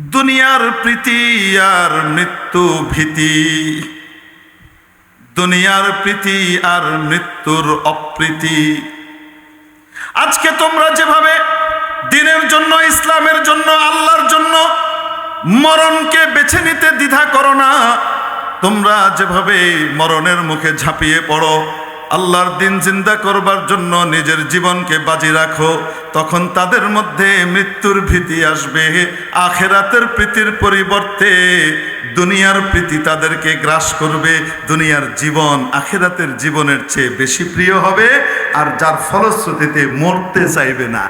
দুনিয়ার প্রীতি আর মৃত্যু ভীতি। দুনিয়ার প্রীতি আর মৃত্যুর অপ্রীতি। আজকে তোমরা যেভাবে দিনের জন্য, ইসলামের জন্য, আল্লাহর জন্য মরণকে বেছে নিতে দ্বিধা করো না, তোমরা যেভাবে মরণের মুখে ঝাঁপিয়ে পড়ো আল্লাহর দিন জিন্দা করবার জন্য নিজের জীবনকে বাজি রাখো, তখন তাদের মধ্যে মৃত্যুর ভীতি আসবে, আখেরাতের প্রীতির পরিবর্তে দুনিয়ার প্রীতি তাদেরকে গ্রাস করবে, দুনিয়ার জীবন আখেরাতের জীবনের চেয়ে বেশি প্রিয় হবে, আর যার ফলশ্রুতিতে মরতে চাইবে না,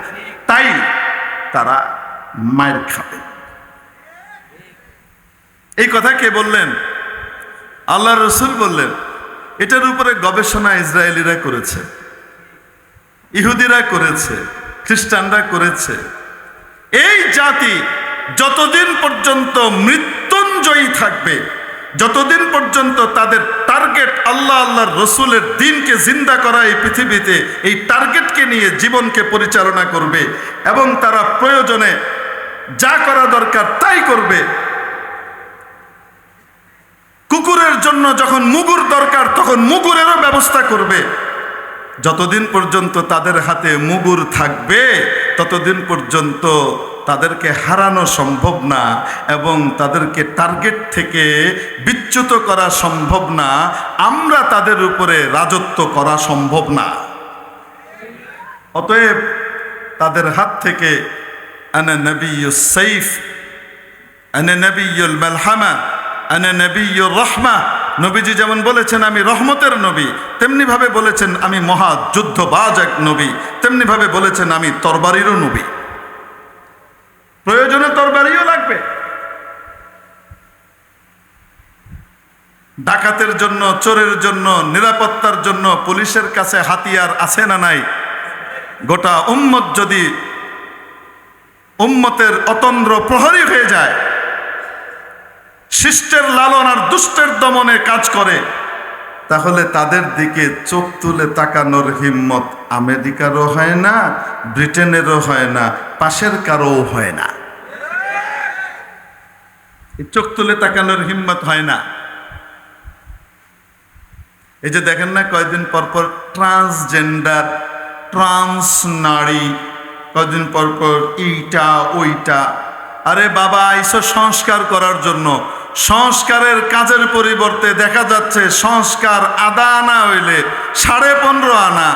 তাই তারা মায়ের খাবে। এই কথা কে বললেন? আল্লাহ রসুল বললেন এটার উপরে গবেষণা ইসরায়েলিরা করেছে। ইহুদিরা করেছে, খ্রিস্টানরা করেছে। এই জাতি যতদিন পর্যন্ত মৃত্যুঞ্জয়ী থাকবে, যতদিন পর্যন্ত তাদের টার্গেট আল্লাহ আল্লাহর রসুলের দিনকে জিন্দা করা এই পৃথিবীতে, এই টার্গেটকে নিয়ে জীবনকে পরিচালনা করবে এবং তারা প্রয়োজনে যা করা দরকার তাই করবে। কুকুরের জন্য যখন মুগুর দরকার, তখন মুগুরেরও ব্যবস্থা করবে। যতদিন পর্যন্ত তাদের হাতে মুগুর থাকবে, ততদিন পর্যন্ত তাদেরকে হারানো সম্ভব না এবং তাদেরকে টার্গেট থেকে বিচ্যুত করা সম্ভব না, আমরা তাদের উপরে রাজত্ব করা সম্ভব না। অতএব তাদের হাত থেকে, আনা নবীয় সাইফ, আনা নবীল মালহামা আনা নবীয় রহমা। নবীজি যেমন বলেছেন, আমি রহমতের নবী। তেমনিভাবে বলেছেন, আমি মহা যুদ্ধবাজ এক নবী। তেমনিভাবে বলেছেন, আমি তরবারিরও নবী। প্রয়োজনে তরবারিও লাগবে। ডাকাতের জন্য, চোরের জন্য, নিরাপত্তার জন্য পুলিশের কাছে হাতিয়ার আছে না নাই? গোটা উম্মত যদি উম্মতের অতন্দ্র প্রহরী হয়ে যায় শিষ্টের লালন আর দুষ্টের দমনে কাজ করে। তাহলে তাদের দিকে চোখ তুলে তাকানোর হিম্মত আমেরিকারও হয় না, ব্রিটেনেরও হয় না, পাশের কারও হয় না। চোখ তুলে তাকানোর হিম্মত হয় না। এই যে দেখেন না কয়েকদিন পর পর ট্রান্সজেন্ডার, ট্রান্স নারী, কয়দিন পর পর এইটা, ওইটা। আরে বাবা আইসো সংস্কার করার জন্য সংস্কারের কাজের পরিবর্তে দেখা যাচ্ছে সংস্কার আদা আনা হইলে সাড়ে পনেরো আনা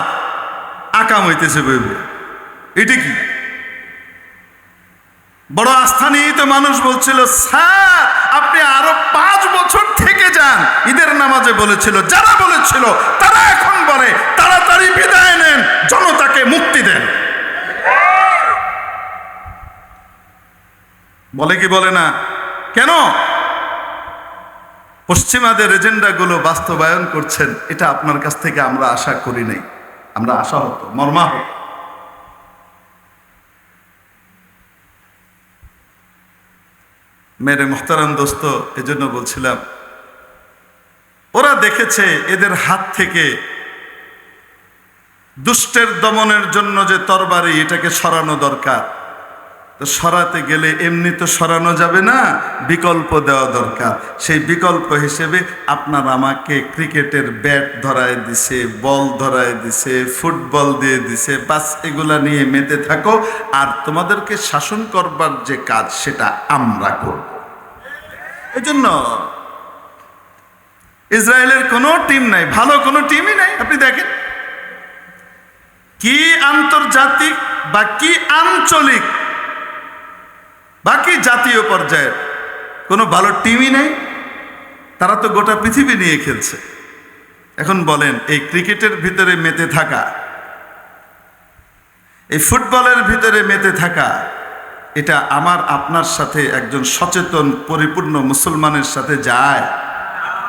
আকাম হইতেছে বইবে। এটি কি? বড় আস্থা মানুষ বলছিল, স্যার, আপনি আরও পাঁচ বছর থেকে যান। ঈদের নামাজে বলেছিল, যারা বলেছিল, তারা এখন বলে, তাড়াতাড়ি বিদায় নেন, জনতাকে মুক্তি দেন। বলে কি বলে না? কেন? পশ্চিমাদের এজেন্ডাগুলো বাস্তবায়ন করছেন, এটা আপনার কাছ থেকে আমরা আশা করি নাই। আমরা আশা হতো মর্মা হতো মেরে মোহতারাম দোস্ত, এজন্য বলছিলাম, ওরা দেখেছে এদের হাত থেকে দুষ্টের দমনের জন্য যে তরবারি, এটাকে সরানো দরকার। তো সরাতে গেলে এমনি তো সরানো যাবে না, বিকল্প দেওয়া দরকার। সেই বিকল্প হিসেবে আপনার আমাকে ক্রিকেটের ব্যাট ধরায় দিছে, বল ধরায় দিছে, ফুটবল দিয়ে দিছে, বাস এগুলা নিয়ে মেতে থাকো। আর তোমাদেরকে শাসন করবার যে কাজ, সেটা আমরা করব। এই জন্য ইসরায়েলের কোনো টিম নাই, ভালো কোনো টিমই নাই। আপনি দেখেন, কি আন্তর্জাতিক বা কি আঞ্চলিক বাকি জাতীয় পর্যায়ের কোনো ভালো টিমই নেই, তারা তো গোটা পৃথিবী নিয়ে খেলছে। এখন বলেন, এই ক্রিকেটের ভিতরে মেতে থাকা, এই ফুটবলের ভিতরে মেতে থাকা, এটা আমার, আপনার সাথে একজন সচেতন, পরিপূর্ণ মুসলমানের সাথে যায়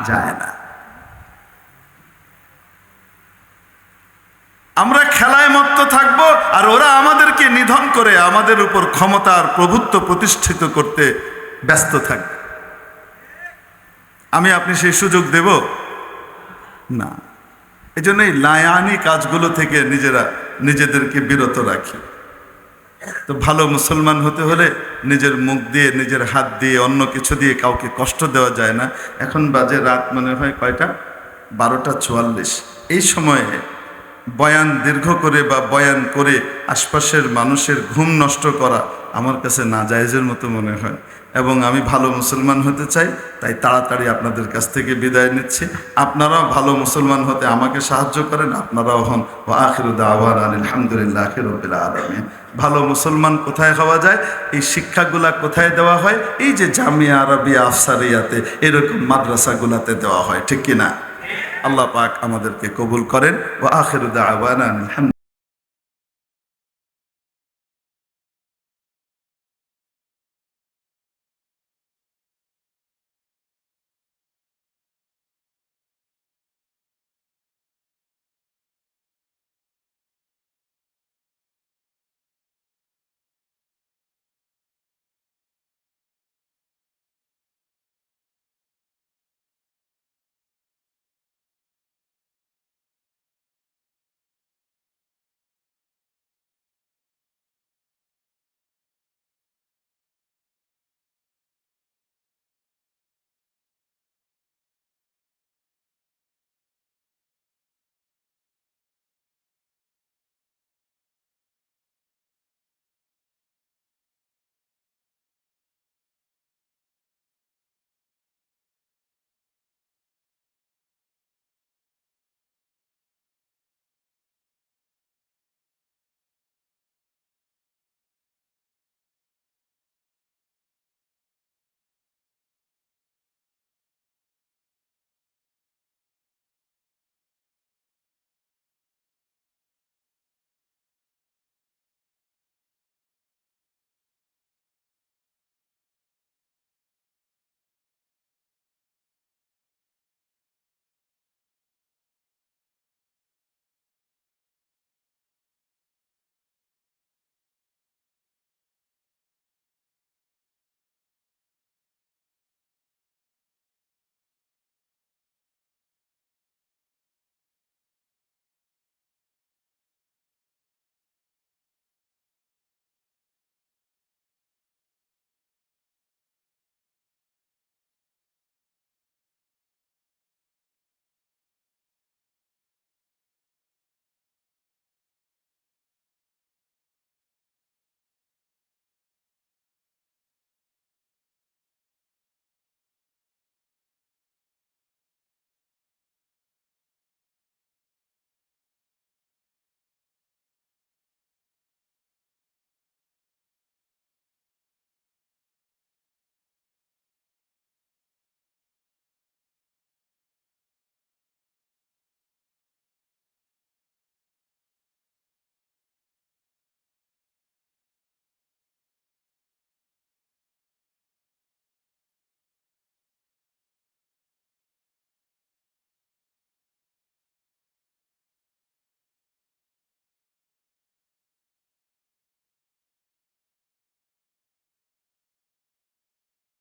যায় না। আমরা খেলায় মত্ত থাকব আর ওরা আমাদেরকে নিধন করে আমাদের উপর ক্ষমতার প্রভুত্ব প্রতিষ্ঠিত করতে ব্যস্ত থাকবে। আমি আপনি সেই সুযোগ দেব? না। এই জন্য এই লায়ানি কাজগুলো থেকে নিজেরা নিজেদেরকে বিরত রাখি। তো ভালো মুসলমান হতে হলে নিজের মুখ দিয়ে, নিজের হাত দিয়ে অন্য কিছু দিয়ে কাউকে কষ্ট দেওয়া যায় না। এখন বাজে রাত মনে হয় কয়টা? বারোটা চুয়াল্লিশ। এই সময়ে বয়ান দীর্ঘ করে বা বয়ান করে আশপাশের মানুষের ঘুম নষ্ট করা আমার কাছে না জায়েজের মতো মনে হয়। এবং আমি ভালো মুসলমান হতে চাই, তাই তাড়াতাড়ি আপনাদের কাছ থেকে বিদায় নিচ্ছি। আপনারাও ভালো মুসলমান হতে আমাকে সাহায্য করেন, আপনারাও হন। ও আখিরুদ্দা আওয়ান আলহামদুলিল্লাহ আখিরুদ্দিল্লা আলমী ভালো মুসলমান কোথায় হওয়া যায়? এই শিক্ষাগুলা কোথায় দেওয়া হয়? এই যে জামিয়া আরবিয়া আফসারিয়াতে এরকম মাদ্রাসাগুলাতে দেওয়া হয়, ঠিক কিনা? আল্লাহ পাক আমাদেরকে কবুল করেন। ও আখের আওয়ান